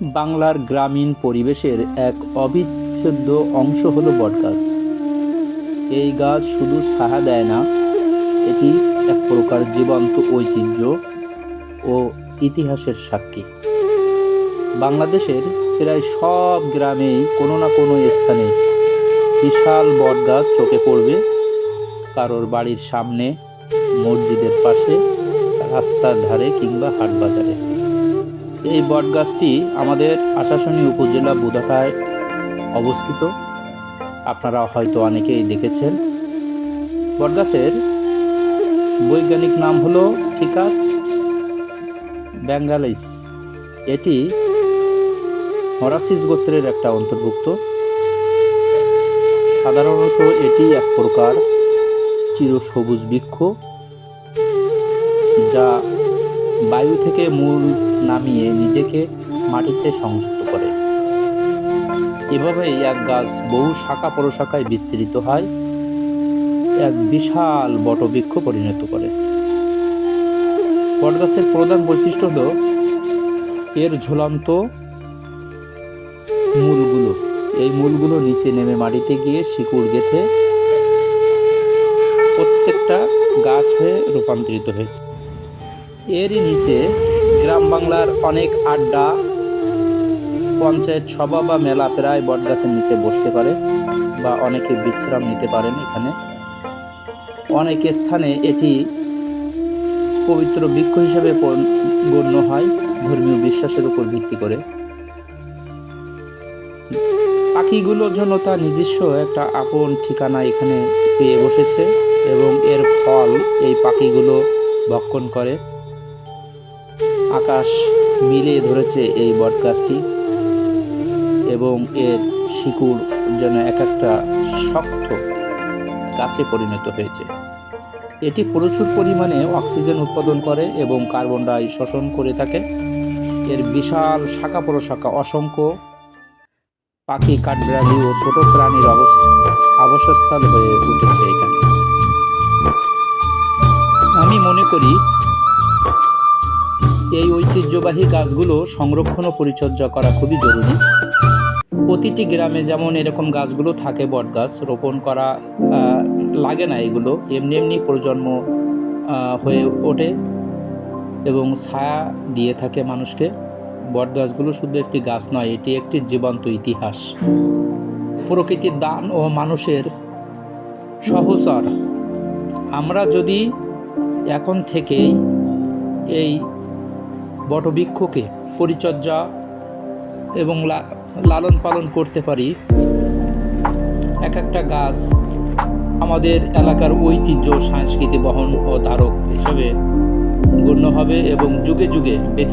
বাংলার গ্রামীণ পরিবেশের এক অবিচ্ছেদ্য অংশ হলো বটগাছ। এই গাছ শুধু সাহা দেয় না, এটি এক প্রকার জীবন্ত ঐতিহ্য ও ইতিহাসের সাক্ষী। বাংলাদেশের প্রায় সব গ্রামেই কোনো না কোনো স্থানে বিশাল বটগাছ চোখে পড়বে। কারোর বাড়ির সামনে, মসজিদের পাশে, রাস্তার ধারে কিংবা হাট বাজারে এই বটগাছটি আমাদের আশাশুনি উপজেলা বুধাটায় অবস্থিত। আপনারা হয়তো অনেকেই দেখেছেন। বটগাছের বৈজ্ঞানিক নাম হলো ফিকাস ব্যাঙ্গালিস। এটি হরাসিস গোত্রের একটা অন্তর্ভুক্ত। সাধারণত এটি এক প্রকার চিরসবুজ বৃক্ষ, যা বায়ু থেকে মূল নামিয়ে নিজেকে মাটিতে সংযুক্ত করে। এভাবেই এক গাছ বহু শাখা প্রশাখায় বিস্তৃত হয়, এক বিশাল বটবৃক্ষ পরিণত করে। বটগাছের প্রধান বৈশিষ্ট্য হল এর ঝুলন্ত মূলগুলো। এই মূলগুলো নিচে নেমে মাটিতে গিয়ে শিকড় গেঁথে প্রত্যেকটা গাছ হয়ে রূপান্তরিত হয়েছে। এরই নিচে গ্রাম বাংলার অনেক আড্ডা, পঞ্চায়েত সভা বা মেলা প্রায় বটগাছের নিচে বসতে পারে বা অনেকে বিশ্রাম নিতে পারেন এখানে। অনেক স্থানে এটি পবিত্র বৃক্ষ হিসেবে গণ্য হয়, ধর্মীয় বিশ্বাসের উপর ভিত্তি করে। পাখিগুলোর জন্য তার নিজস্ব একটা আপন ঠিকানা এখানে পেয়ে বসেছে এবং এর ফল এই পাখিগুলো ভক্ষণ করে। আকাশ মিলিয়ে ধরেছে এই বটগাছটি এবং এর শিকড় যেন এক একটা শক্ত গাছে পরিণত হয়েছে। এটি প্রচুর পরিমাণে অক্সিজেন উৎপাদন করে এবং কার্বন ডাই শোষণ করে থাকে। এর বিশাল শাখা প্রশাখা অসংখ্য পাখি, কাঠবিড়ালি ও ছোট প্রাণীর আবাসস্থল হয়ে উঠেছে এখানে। আমি মনে করি এই ঐতিহ্যবাহী গাছগুলো সংরক্ষণ ও পরিচর্যা করা খুবই জরুরি। প্রতিটি গ্রামে যেমন এরকম গাছগুলো থাকে বট গাছ রোপণ করা লাগে না এগুলো। এমনি এমনি প্রজন্ম হয়ে ওঠে এবং ছায়া দিয়ে থাকে মানুষকে। বট গাছগুলো শুধু একটি গাছ নয়, এটি একটি জীবন্ত ইতিহাস। প্রকৃতির দান ও মানুষের সহচর। আমরা যদি এখন থেকেই এই বটবৃক্ষকে পরিচর্যা এবং লালন পালন করতে পারি। এক একটা গাছ আমাদের এলাকার ঐতিহ্য সংস্কৃতি বহন ও ধারক হিসেবে গণ্য হবে এবং যুগে যুগে বেঁচে